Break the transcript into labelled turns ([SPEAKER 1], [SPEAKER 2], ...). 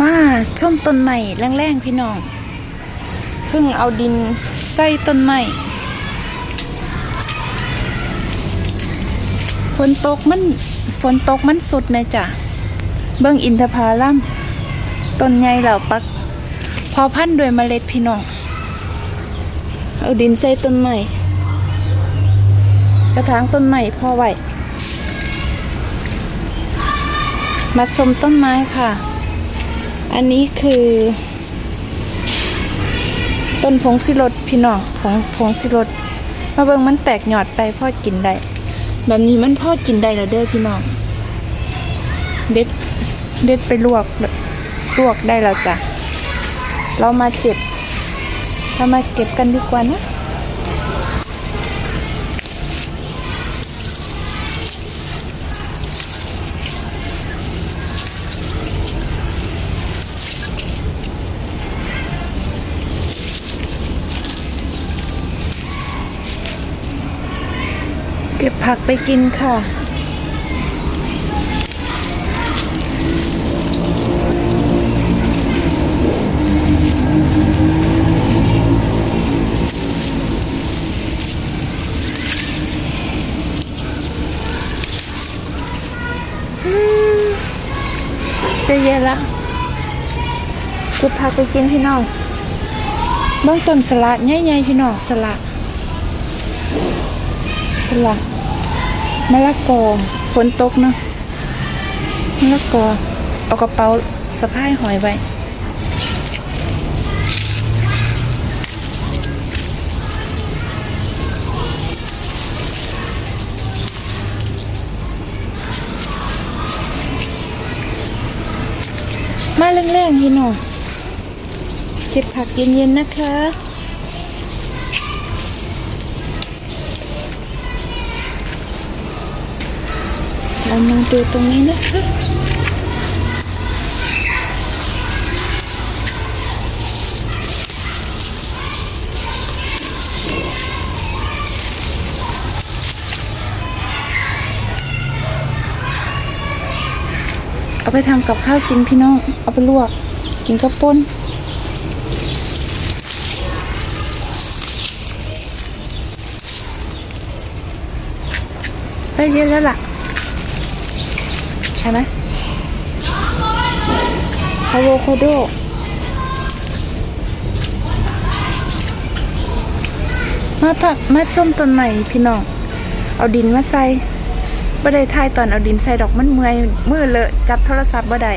[SPEAKER 1] มาชมต้นใหม่แรงๆพี่น้อง เพิ่งเอาดินใส่ต้นใหม่ฝนตกมันฝนตกมันสุดเลยจ้ะ เบิ่งอินทผาลัมต้นใหญ่เหล่าปัก พอพันด้วยเมล็ดพี่น้องเอาดินใส่ต้นใหม่ กระถางต้นใหม่พอไหวมาชมต้นไม้ค่ะ อันนี้คือ ต้นผงสิรดพี่น้องผงผงสิรดมาเบิ่งมันแตกหยอดไปพ่อกินได้ แบบนี้มันพ่อกินได้แล้วเด้อพี่น้อง เด็ด เด็ดไปลวก ลวกได้แล้วจ้ะ เรามาเจ็บ เรามาเก็บกันดีกว่านะ เก็บผักไปกินค่ะ จะเย็นละเก็บผักไปกินพี่น้องเบื้องต้นสลัดใหญ่ๆพี่น้องสลัด สลัดมะละกอฝนตกเนาะมะละกอเอากระเป๋าสะพายหอยไว้มาแรงๆพี่น้องเก็บผักเย็นๆนะคะ เรามาดูตรงนี้นะคะเอาไปทำกับข้าวกินพี่น้อง เอาไปลวก กินกับป่นได้เยอะแล้วล่ะ ใช่ไหมอะโวคาโดมาผักมาส้มต้นใหม่พี่น้อง เอาดินมาใส่บ่ได้ทายตอนเอาดินใส่ดอกมันเมื่อยมือเลอะจับโทรศัพท์บ่ได้